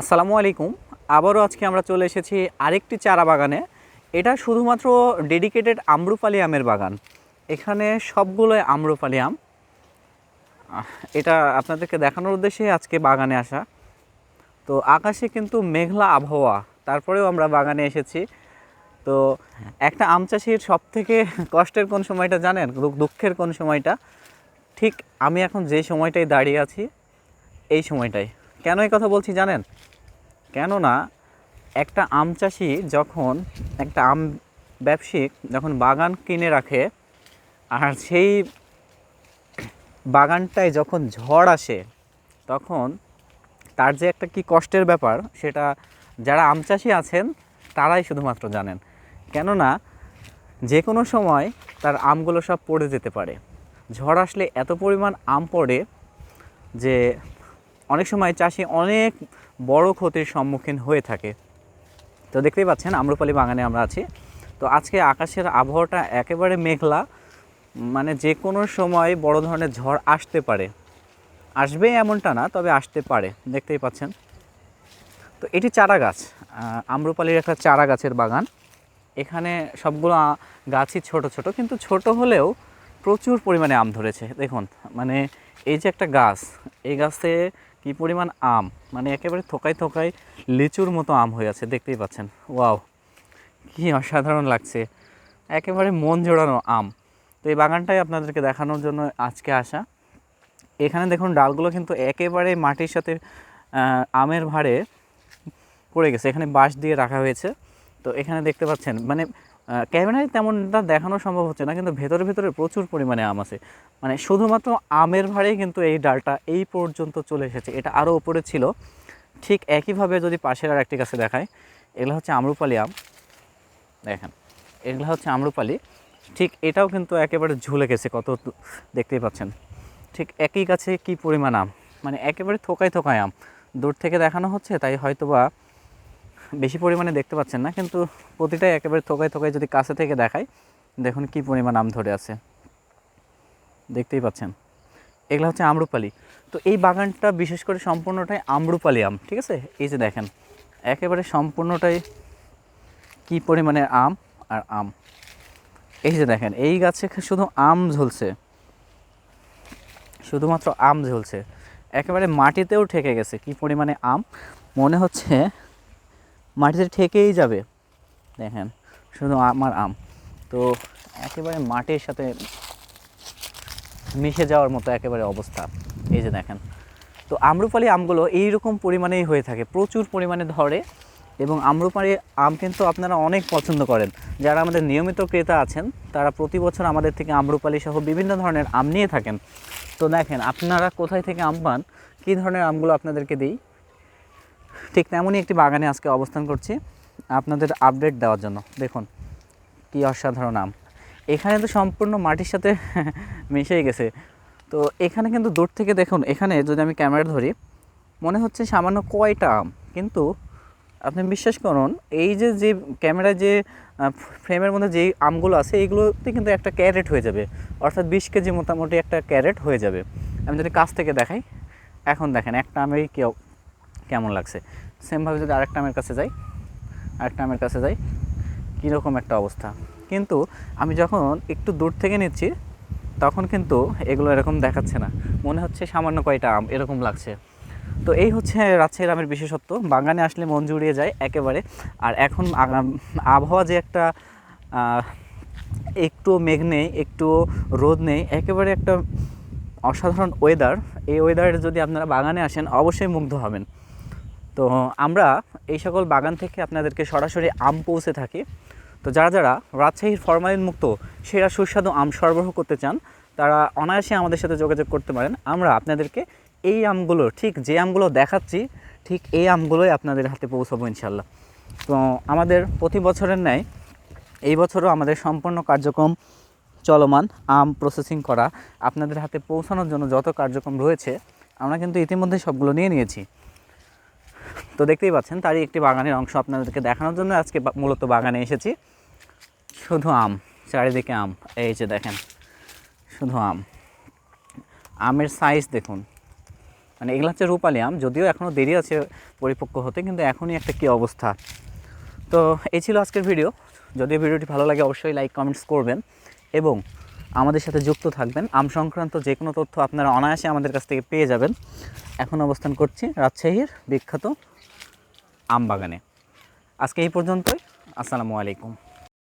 আসসালামু আলাইকুম। আবারও আজকে আমরা চলে এসেছি আরেকটি চারা বাগানে। এটা শুধুমাত্র ডেডিকেটেড আম্রপালি আমের বাগান। এখানে সবগুলোই আম্রপালি আম। এটা আপনাদেরকে দেখানোর উদ্দেশ্যে আজকে বাগানে আসা। তো আকাশে কিন্তু মেঘলা আবহাওয়া, তারপরেও আমরা বাগানে এসেছি। তো একটা আম চাষির সব থেকে কষ্টের কোন সময়টা জানেন? দুঃখের কোন সময়টা? ঠিক আমি এখন যে সময়টায় দাঁড়িয়ে আছি, এই সময়টাই কেন এই কথা বলছি জানেন? কেননা একটা আম চাষি যখন একটা আম ব্যবসায়িক যখন বাগান কিনে রাখে, আর সেই বাগানটায় যখন ঝড় আসে, তখন তার যে একটা কি কষ্টের ব্যাপার, সেটা যারা আম চাষি আছেন, তারাই শুধুমাত্র জানেন। কেননা যে কোনো সময় তার আমগুলো সব পড়ে যেতে পারে। ঝড় আসলে এত পরিমাণ আম পড়ে যে অনেক সময় চাষি অনেক বড় ক্ষতির সম্মুখীন হয়ে থাকে। তো দেখতেই পাচ্ছেন, আম্রপালি বাগানে আমরা আছি। তো আজকে আকাশের আবহাওয়াটা একেবারে মেঘলা মানে যে কোনো সময় বড় ধরনের ঝড় আসতে পারে। আসবে এমনটা না, তবে আসতে পারে, দেখতেই পাচ্ছেন। তো এটি চারা গাছ আম্রপালির একটা চারা গাছের বাগান। এখানে সবগুলো গাছই ছোট ছোট, কিন্তু ছোট হলেও প্রচুর পরিমাণে আম ধরেছে। দেখুন মানে এই যে একটা গাছ, এই গাছে কি পরিমাণ আম? মানে একেবারে থোকায় থোকায় লিচুর মতো আম হয়ে আছে, দেখতেই পাচ্ছেন। ওয়াও, কি অসাধারণ লাগছে। একেবারে মন জোড়ানো আম। তো এই বাগানটাই আপনাদেরকে দেখানোর জন্য আজকে আসা। এখানে দেখুন, ডালগুলো কিন্তু একেবারে মাটির সাথে আমের ভারে পড়ে গেছে। এখানে বাঁশ দিয়ে রাখা হয়েছে। তো এখানে দেখতে পাচ্ছেন মানে ক্যামেরায় তেমনটা দেখানো সম্ভব হচ্ছে না, কিন্তু ভেতরে ভেতরে প্রচুর পরিমাণে আম আছে। মানে শুধুমাত্র আমের ভারেই কিন্তু এই ডালটা এই পর্যন্ত চলে এসেছে। এটা আরও উপরে ছিল। ঠিক একইভাবে যদি পাশের আর একটি গাছে দেখায় এগুলো হচ্ছে আম্রপালি আম। দেখেন, এগুলো হচ্ছে আম্রপালি। ঠিক এটাও কিন্তু একেবারে ঝুলে গেছে, কত দেখতেই পাচ্ছেন। ঠিক একই গাছে কি পরিমাণ আম? মানে একেবারে থোকায় থোকায় আম। দূর থেকে দেখানো হচ্ছে, তাই হয়তো বা বেশি পরিমাণে দেখতে পাচ্ছেন না, কিন্তু প্রতিটাই একেবারে থোকায় থোকায় যদি কাছে থেকে দেখায় দেখুন কি পরিমাণ আম ধরে আছে। দেখতেই পাচ্ছেন। এগুলো হচ্ছে আম্রপালি। তো এই বাগানটা বিশেষ করে সম্পূর্ণটাই আম্রপালি আম, ঠিক আছে? এই যে দেখেন, একেবারে সম্পূর্ণটাই কি পরিমাণের আম আর আম। এই যে দেখেন, এই গাছে শুধু আম ঝুলছে। শুধুমাত্র আম ঝুলছে। একেবারে মাটিতেও ঠেকে গেছে কি পরিমাণে আম। মনে হচ্ছে মাটিতে ঠেকেই যাবে। দেখেন, শুধু আমার আম। তো একেবারে মাটির সাথে মিশে যাওয়ার মতো একেবারে অবস্থা। এই যে দেখেন, তো আম্রপালি আমগুলো এইরকম পরিমাণেই হয়ে থাকে, প্রচুর পরিমাণে ধরে এবং আম্রপালি আম কিন্তু আপনারা অনেক পছন্দ করেন। যারা আমাদের নিয়মিত ক্রেতা আছেন, তারা প্রতি বছর আমাদের থেকে আম্রপালি সহ বিভিন্ন ধরনের আম নিয়ে থাকেন। তো দেখেন, আপনারা কোথায় থেকে আম পান, কী ধরনের আমগুলো আপনাদেরকে দিই? ঠিক তেমনই একটি বাগানে আজকে অবস্থান করছি আপনাদের আপডেট দেওয়ার জন্য। দেখুন, কি অসাধারণ আম। এখানে তো সম্পূর্ণ মাটির সাথে মিশেই গেছে। তো এখানে কিন্তু দূর থেকে দেখুন, এখানে যদি আমি ক্যামেরা ধরি, মনে হচ্ছে সামান্য কয়টা আম। কিন্তু আপনি বিশ্বাস করুন, এই যে যে ক্যামেরায় যে ফ্রেমের মধ্যে যেই আমগুলো আছে এইগুলোতে কিন্তু একটা ক্যারেট হয়ে যাবে। অর্থাৎ বিশ কেজি মোটামুটি একটা ক্যারেট হয়ে যাবে। আমি যদি কাছ থেকে দেখাই, এখন দেখেন, একটা আমেরই কেউ কেমন লাগছে? সেমভাবে যদি আরেকটা আমের কাছে যাই, আরেকটা আমের কাছে যাই, কীরকম একটা অবস্থা? কিন্তু আমি যখন একটু দূর থেকে নিচ্ছি, তখন কিন্তু এগুলো এরকম দেখাচ্ছে না। মনে হচ্ছে সামান্য কয়টা আম, এরকম লাগছে। তো এই হচ্ছে রাজশাহীর আমের বিশেষত্ব। বাগানে আসলে মন জুড়িয়ে যায় একেবারে। আর এখন আবহাওয়া যে একটা একটু মেঘ নেই, একটু রোদ নেই, একেবারে একটা অসাধারণ ওয়েদার এই ওয়েদারে যদি আপনারা বাগানে আসেন, অবশ্যই মুগ্ধ হবেন। তো আমরা এই সকল বাগান থেকে আপনাদেরকে সরাসরি আম পৌঁছে থাকি। তো যারা যারা রাজশাহীর ফরমালিন মুক্ত, সেরা সুস্বাদু আম সরবরাহ করতে চান, তারা অনায়াসে আমাদের সাথে যোগাযোগ করতে পারেন। আমরা আপনাদেরকে এই আমগুলো, ঠিক যে আমগুলো দেখাচ্ছি, ঠিক এই আমগুলোই আপনাদের হাতে পৌঁছাবো ইনশাল্লাহ তো আমাদের প্রতি বছরের ন্যায় এই বছরও আমাদের সম্পূর্ণ কার্যক্রম চলমান, আম প্রসেসিং করা, আপনাদের হাতে পৌঁছানোর জন্য যত কার্যক্রম রয়েছে, আমরা কিন্তু ইতিমধ্যে সবগুলো নিয়ে নিয়েছি। তো দেখতেই পাচ্ছেন, তারই একটি বাগানের অংশ আপনাদেরকে দেখানোর জন্য আজকে মূলত বাগানে এসেছি। শুধু আম, চারিদিকে আম, এই যে দেখেন, শুধু আম। আমের সাইজ দেখুন মানে এগুলো হচ্ছে রূপালি আম, যদিও এখনও দেরি আছে পরিপক্ক হতে, কিন্তু এখনই একটা কী অবস্থা। তো এই ছিল আজকের ভিডিও যদি ভিডিওটি ভালো লাগে, অবশ্যই লাইক কমেন্টস করবেন এবং আমাদের সাথে যুক্ত থাকবেন। আম সংক্রান্ত যে কোনো তথ্য আপনারা অনায়াসে আমাদের কাছ থেকে পেয়ে যাবেন। এখন অবস্থান করছি রাজশাহীর বিখ্যাত আম বাগানে আজকে এই পর্যন্তই। আসসালামু আলাইকুম।